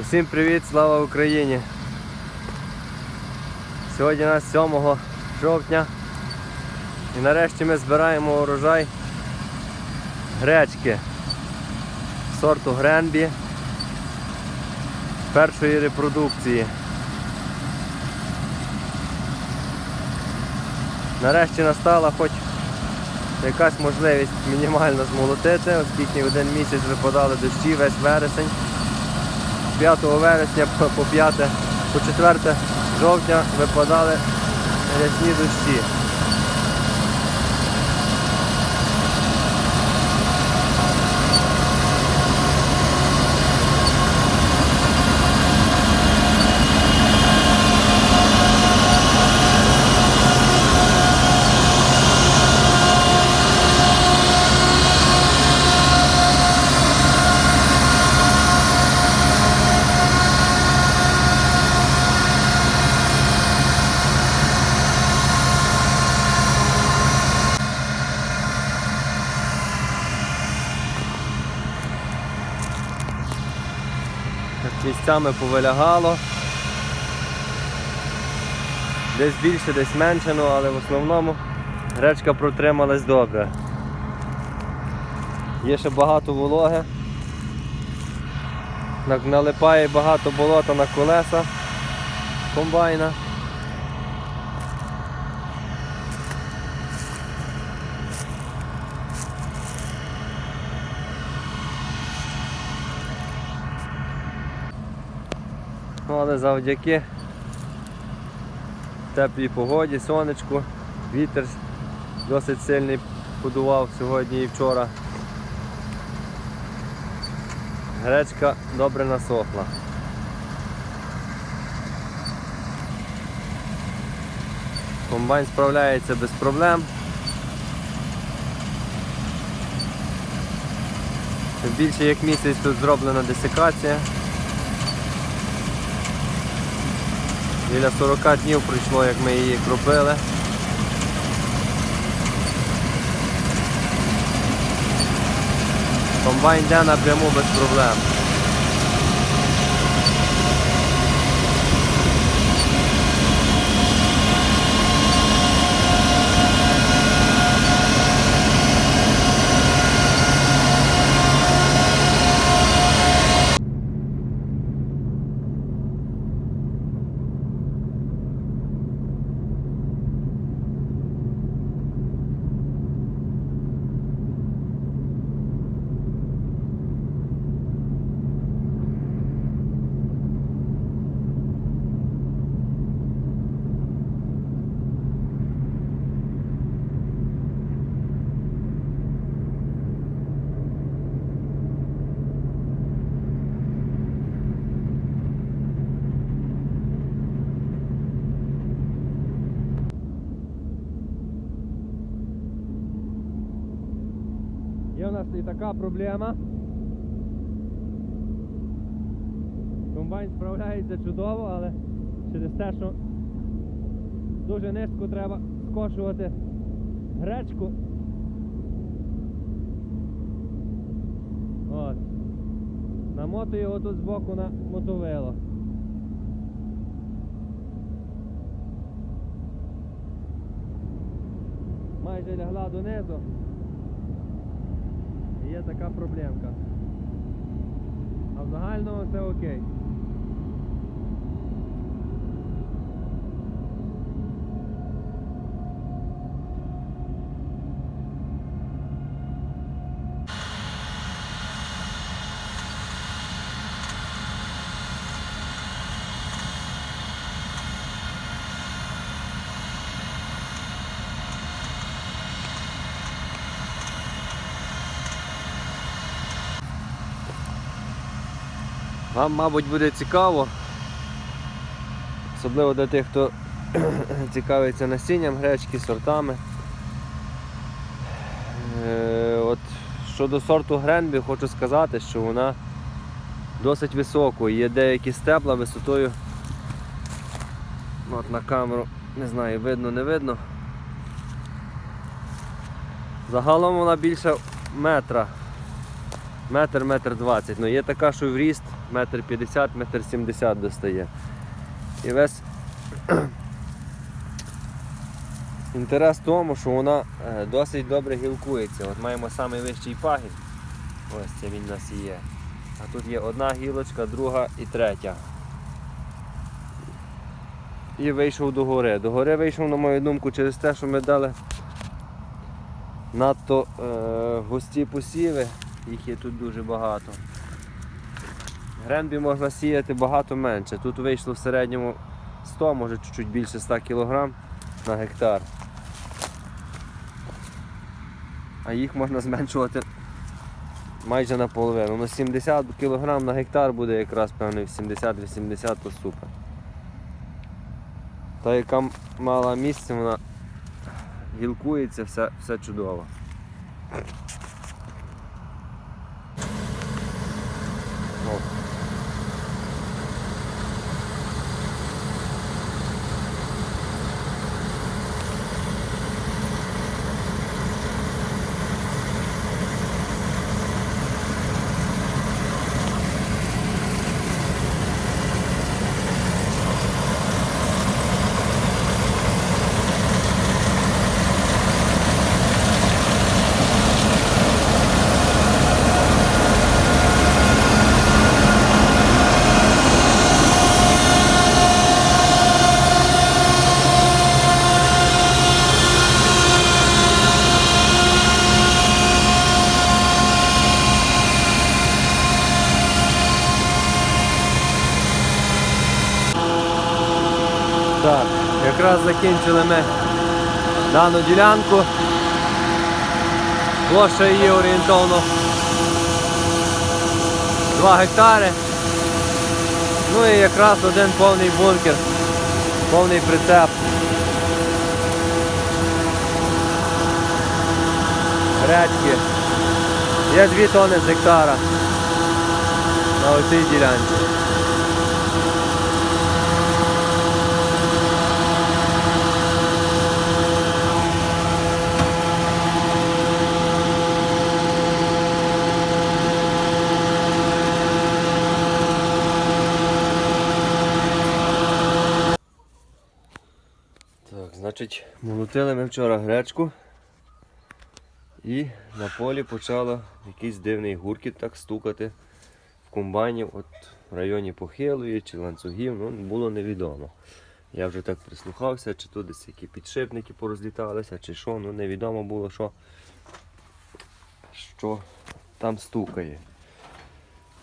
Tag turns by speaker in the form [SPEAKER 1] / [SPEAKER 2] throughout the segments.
[SPEAKER 1] Усім привіт, слава Україні! Сьогодні у нас 7 жовтня і нарешті ми збираємо урожай гречки сорту Гренбі першої репродукції. Нарешті настала хоч якась можливість мінімально змолотити, оскільки один місяць випадали дощі, весь вересень. З 5 вересня по 5, по 4 жовтня випадали рясні дощі. Місцями повилягало. Десь більше, десь менше, ну, але в основному гречка протрималась добре. Є ще багато вологи. Налипає багато болота на колеса комбайна. Ну, але завдяки теплій погоді, сонечку, вітер досить сильний подував сьогодні і вчора. Гречка добре насохла. Комбайн справляється без проблем. Більше як місяць тут зроблена десикація. Біля 40 днів пройшло, як ми її кропили. Комбайн йде напряму без проблем. Є у нас і така проблема. Комбайн справляється чудово, але через те, що дуже низько треба скошувати гречку. От. Намотую його тут збоку на мотовило. Майже лягла донизу. Є така проблемка. А в загальному все окей. Вам, мабуть, буде цікаво. Особливо для тих, хто цікавиться насінням гречки, сортами. Е, От щодо сорту Гренбі, хочу сказати, що вона досить високою. Є деякі стебла висотою. От на камеру, не знаю, видно, не видно. Загалом вона більше метра Метр, метр двадцять. Ну є така, що в ріст метр п'ятдесят, метр сімдесят достає. І весь інтерес в тому, що вона е, досить добре гілкується. От маємо найвищий пагін. Ось це він у нас і є. А тут є одна гілочка, друга і третя. І вийшов до гори. До гори вийшов, на мою думку, через те, що ми дали надто е, густі посіви, їх є тут дуже багато. Гренбі можна сіяти багато менше. Тут вийшло в середньому 100, може чуть-чуть більше 100 кг на гектар. А їх можна зменшувати майже наполовину. Ну 70 кг на гектар буде якраз певний 70-80 то супер. Та яка мала місце, вона гілкується, все, все чудово. О. Так, якраз закінчили ми дану ділянку. Площа її орієнтовно 2 гектари. Ну і якраз один повний бункер, повний прицеп. Гречки. Є 2 тони з гектара на оцій ділянці. Так, значить, молотили ми вчора гречку і на полі почало якийсь дивний гуркіт так стукати в комбайні от в районі похилої чи ланцюгів, ну було невідомо. Я вже так прислухався, чи тут десь які підшипники порозліталися, чи що, ну невідомо було, що, що там стукає.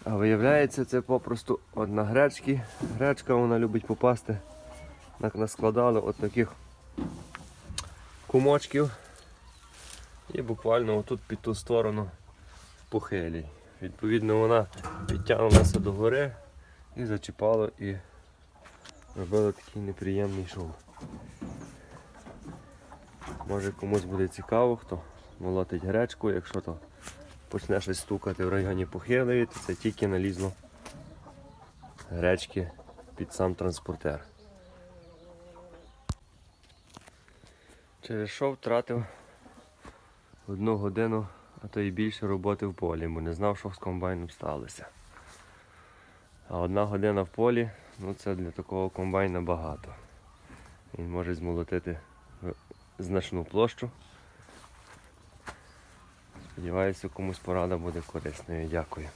[SPEAKER 1] А виявляється, це попросту одна гречки. Гречка вона любить попасти наскладали от таких кумочків і буквально отут під ту сторону в похилі. Відповідно, вона підтягнулася до гори і зачіпало і робила такий неприємний шум. Може комусь буде цікаво, хто молотить гречку, якщо то почне щось стукати в районі похилої, то це тільки налізло гречки під сам транспортер. Через що втратив одну годину, а то і більше роботи в полі, бо не знав, що з комбайном сталося. А одна година в полі, ну це для такого комбайна багато. Він може змолотити значну площу. Сподіваюся, комусь порада буде корисною. Дякую.